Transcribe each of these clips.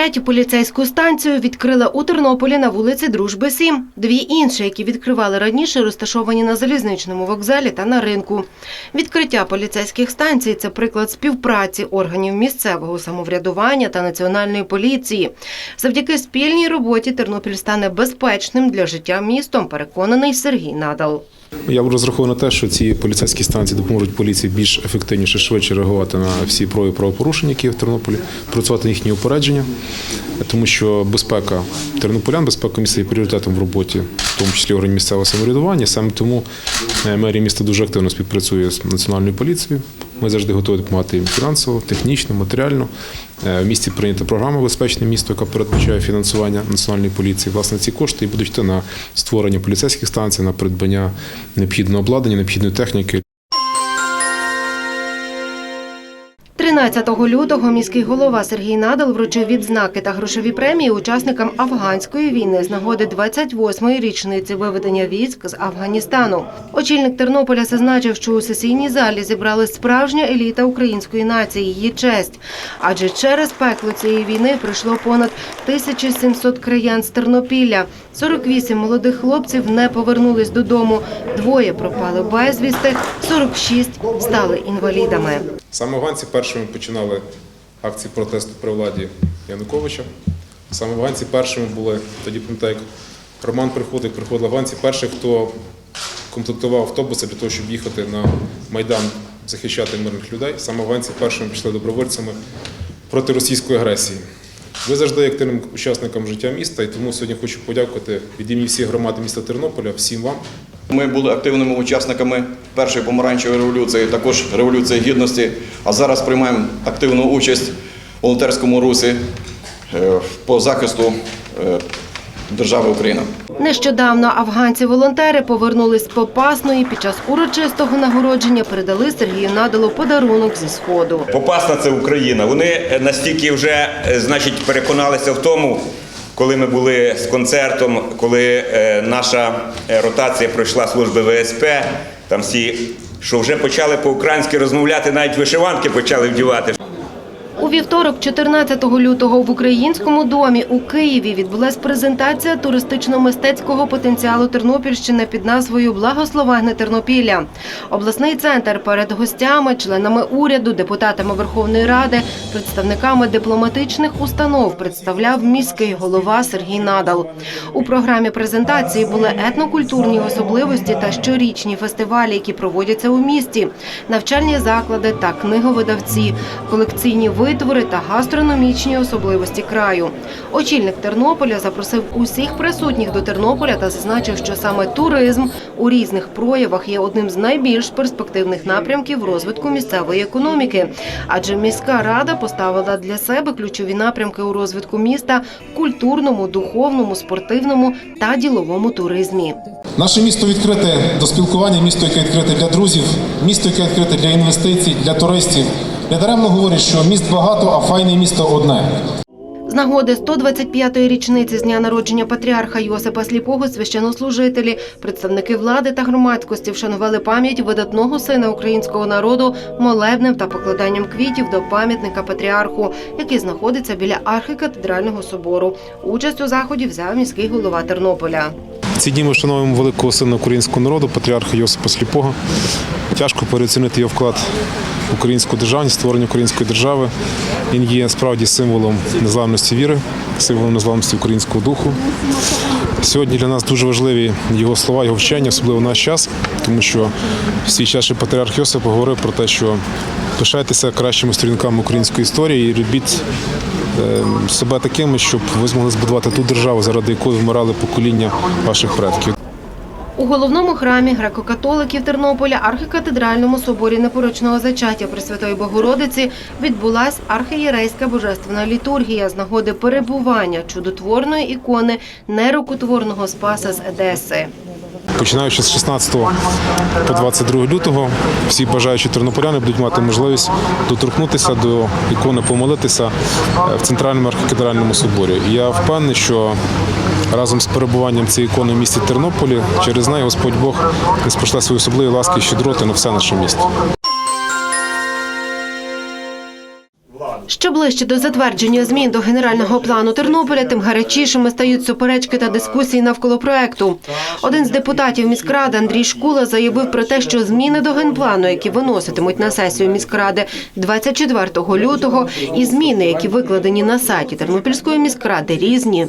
Третю поліцейську станцію відкрили у Тернополі на вулиці Дружби 7. Дві інші, які відкривали раніше, розташовані на залізничному вокзалі та на ринку. Відкриття поліцейських станцій це приклад співпраці органів місцевого самоврядування та національної поліції. Завдяки спільній роботі Тернопіль стане безпечним для життя містом, переконаний Сергій Надал. Я розраховую на те, що ці поліцейські станції допоможуть поліції більш ефективніше, швидше реагувати на всі прояви правопорушення, які є в Тернополі, працювати на їхні упередження, тому що безпека тернополян, безпека міста є пріоритетом в роботі, в тому числі органів місцевого самоврядування. Саме тому е, мерія міста дуже активно співпрацює з національною поліцією. Ми завжди готові допомагати їм фінансово, технічно, матеріально. Е, В місті прийнята програма Безпечне місто, яка передбачає фінансування національної поліції. Власне, ці кошти будуть йти на створення поліцейських станцій, на придбання необхідного обладнання, необхідної техніки. 13 лютого міський голова Сергій Надал вручив відзнаки та грошові премії учасникам афганської війни з нагоди 28-ї річниці виведення військ з Афганістану. Очільник Тернополя зазначив, що у сесійній залі зібрали справжня еліта української нації, її честь. Адже через пекло цієї війни прийшло понад 1700 краян з Тернопілля. 48 молодих хлопців не повернулись додому. Двоє пропали безвісти, 46 стали інвалідами. Саме афганці першими починали акції протесту при владі Януковича. Саме афганці першими були, тоді пам'ятаю, як Роман приходив, приходили афганці перші, хто комплектував автобуси для того, щоб їхати на Майдан захищати мирних людей. Саме афганці першими пішли добровольцями проти російської агресії. Ви завжди активним учасником життя міста, і тому сьогодні хочу подякувати від імені всіх громад міста Тернополя, всім вам. Ми були активними учасниками першої помаранчевої революції, також революції гідності. А зараз приймаємо активну участь у волонтерському русі е, по захисту е, держави Україна. Нещодавно афганці-волонтери повернулись з Попасної під час урочистого нагородження передали Сергію Надалу подарунок зі сходу. Попасна це Україна. Вони е, настільки вже, е, значить, переконалися в тому, коли ми були з концертом, коли е, наша ротація пройшла служби ВСП, там всі, що вже почали по-українськи розмовляти, навіть вишиванки почали вдівати. Вівторок, 14 лютого, в українському домі у Києві відбулась презентація туристично-мистецького потенціалу Тернопільщини під назвою Благословенне Тернопілля. Обласний центр перед гостями, членами уряду, депутатами Верховної Ради, представниками дипломатичних установ представляв міський голова Сергій Надал. У програмі презентації були етнокультурні особливості та щорічні фестивалі, які проводяться у місті, навчальні заклади та книговидавці, колекційні витвори та гастрономічні особливості краю. Очільник Тернополя запросив усіх присутніх до Тернополя та зазначив, що саме туризм у різних проявах є одним з найбільш перспективних напрямків розвитку місцевої економіки. Адже міська рада поставила для себе ключові напрямки у розвитку міста культурному, духовному, спортивному та діловому туризмі. Наше місто відкрите до спілкування, місто, яке відкрите для друзів, місто, яке відкрите для інвестицій, для туристів. Я даремно говорю, що міст багато, а файне місто одне. З нагоди 125-ї річниці з дня народження патріарха Йосипа Сліпого священнослужителі, представники влади та громадськості вшанували пам'ять видатного сина українського народу молебнем та покладанням квітів до пам'ятника патріарху, який знаходиться біля архікатедрального собору. Участь у заході взяв міський голова Тернополя. Ці дні ми вшановуємо великого сина українського народу, патріарха Йосипа Сліпого. Тяжко переоцінити його вклад в українську державність, створення української держави. Він є справді символом незламності віри, символом незламності українського духу. Сьогодні для нас дуже важливі його слова, його вчення, особливо в наш час, тому що в свій час ще патріарх Йосип говорив про те, що пишайтеся кращими сторінками української історії і робіть е, себе такими, щоб ви змогли збудувати ту державу, заради якої вмирали покоління ваших предків. У головному храмі греко-католиків Тернополя, архікатедральному соборі непорочного зачаття Пресвятої Богородиці відбулась архієрейська божественна літургія з нагоди перебування чудотворної ікони нерукотворного спаса з Едеси. Починаючи з 16 по 22 лютого, всі бажаючі тернополяни будуть мати можливість доторкнутися до ікони, помолитися е, в центральному архікатедральному соборі. Я впевнений, що разом з перебуванням цієї ікони в місті Тернополі через неї Господь Бог не спошле свої особливі ласки і щедроти на все наше місто. Що ближче до затвердження змін до генерального плану Тернополя, тим гарячішими стають суперечки та дискусії навколо проекту. Один з депутатів міськради Андрій Шкула заявив про те, що зміни до генплану, які виноситимуть на сесію міськради 24 лютого, і зміни, які викладені на сайті Тернопільської міськради, різні.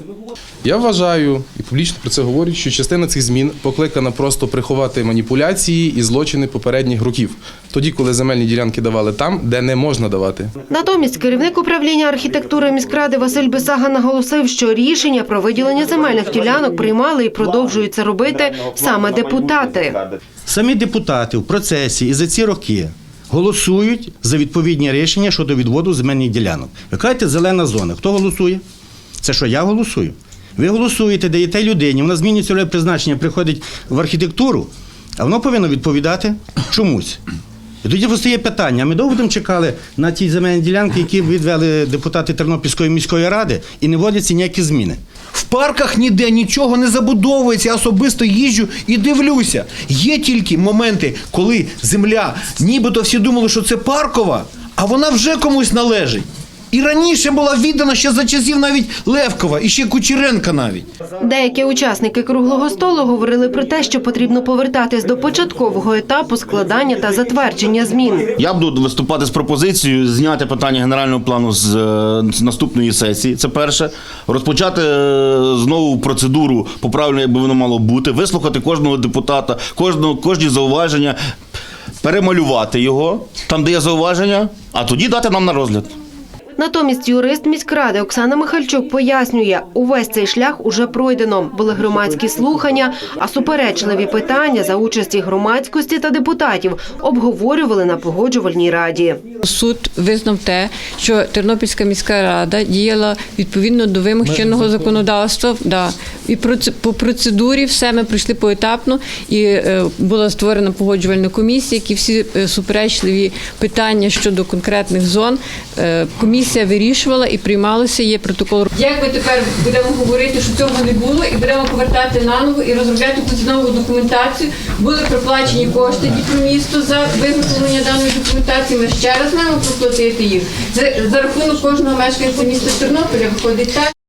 Я вважаю і публічно про це говорю, що частина цих змін покликана просто приховати маніпуляції і злочини попередніх років, тоді, коли земельні ділянки давали там, де не можна давати. Натомість керівник управління архітектури міськради Василь Бесага наголосив, що рішення про виділення земельних ділянок приймали і продовжують це робити саме депутати. Самі депутати в процесі і за ці роки голосують за відповідні рішення щодо відводу земельних ділянок. Ви кажете, зелена зона. Хто голосує? Це що, я голосую? Ви голосуєте, даєте людині, вона змінює цільове призначення, приходить в архітектуру, а воно повинно відповідати чомусь. І тоді постає питання: ми довго там чекали на ті земельні ділянки, які відвели депутати Тернопільської міської ради, і не вводяться ніякі зміни. В парках ніде нічого не забудовується. Я особисто їжджу і дивлюся. Є тільки моменти, коли земля, нібито всі думали, що це паркова, а вона вже комусь належить. І раніше була віддана ще за часів навіть Левкова і ще Кучеренка навіть. Деякі учасники круглого столу говорили про те, що потрібно повертатись до початкового етапу складання та затвердження змін. Я буду виступати з пропозицією зняти питання генерального плану з, е, з наступної сесії. Це перше. Розпочати е, знову процедуру по правильно, якби воно мало бути, вислухати кожного депутата, кожного, кожні зауваження, перемалювати його там, де є зауваження, а тоді дати нам на розгляд. Натомість юрист міськради Оксана Михальчук пояснює, увесь цей шлях уже пройдено. Були громадські слухання, а суперечливі питання за участі громадськості та депутатів обговорювали на погоджувальній раді. Суд визнав те, що Тернопільська міська рада діяла відповідно до вимог чинного законодавства. Да. І по процедурі все ми пройшли поетапно, і е, була створена погоджувальна комісія, які всі е, суперечливі питання щодо конкретних зон е, комісія вирішувала і приймалося. Є протокол. Як ми тепер будемо говорити, що цього не було, і будемо повертати наново і розробляти нову документацію. Були проплачені кошти Дніпромісту за виготовлення даної документації. Ми ще раз маємо проплатити їх. За, за рахунок кожного мешканця міста Тернополя виходить так.